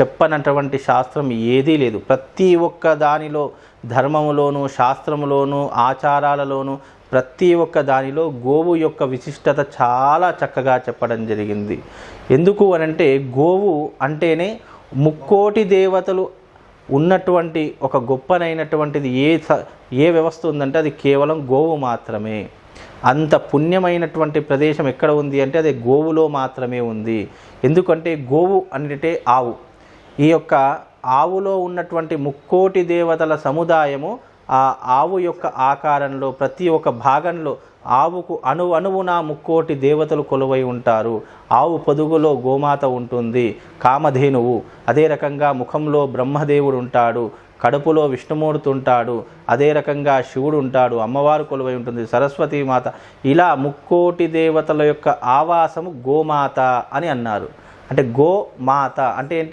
చెప్పనటువంటి శాస్త్రం ఏదీ లేదు. ప్రతి ఒక్క దానిలో ధర్మములోను శాస్త్రములోను ఆచారాలలోను ప్రతి ఒక్క దానిలో గోవు యొక్క విశిష్టత చాలా చక్కగా చెప్పడం జరిగింది. ఎందుకు అనంటే గోవు అంటేనే ముక్కోటి దేవతలు ఉన్నటువంటి ఒక గొప్పనైనటువంటిది ఏ స- ఏ వ్యవస్థ ఉందంటే అది కేవలం గోవు మాత్రమే. అంత పుణ్యమైనటువంటి ప్రదేశం ఎక్కడ ఉంది అంటే అది గోవులో మాత్రమే ఉంది. ఎందుకంటే గోవు అంటే ఆవు. ఈ యొక్క ఆవులో ఉన్నటువంటి ముక్కోటి దేవతల సముదాయము ఆ ఆవు యొక్క ఆకారంలో ప్రతి ఒక్క భాగంలో ఆవుకు అణు అణువున ముక్కోటి దేవతలు కొలువై ఉంటారు. ఆవు పొదుగులో గోమాత ఉంటుంది కామధేనువు. అదే రకంగా ముఖంలో బ్రహ్మదేవుడు ఉంటాడు కడుపులో విష్ణుమూర్తి ఉంటాడు అదే రకంగా శివుడు ఉంటాడు అమ్మవారు కొలువై ఉంటుంది సరస్వతీ మాత. ఇలా ముక్కోటి దేవతల యొక్క ఆవాసము గోమాత అని అన్నారు. అంటే గోమాత అంటే ఏంటి?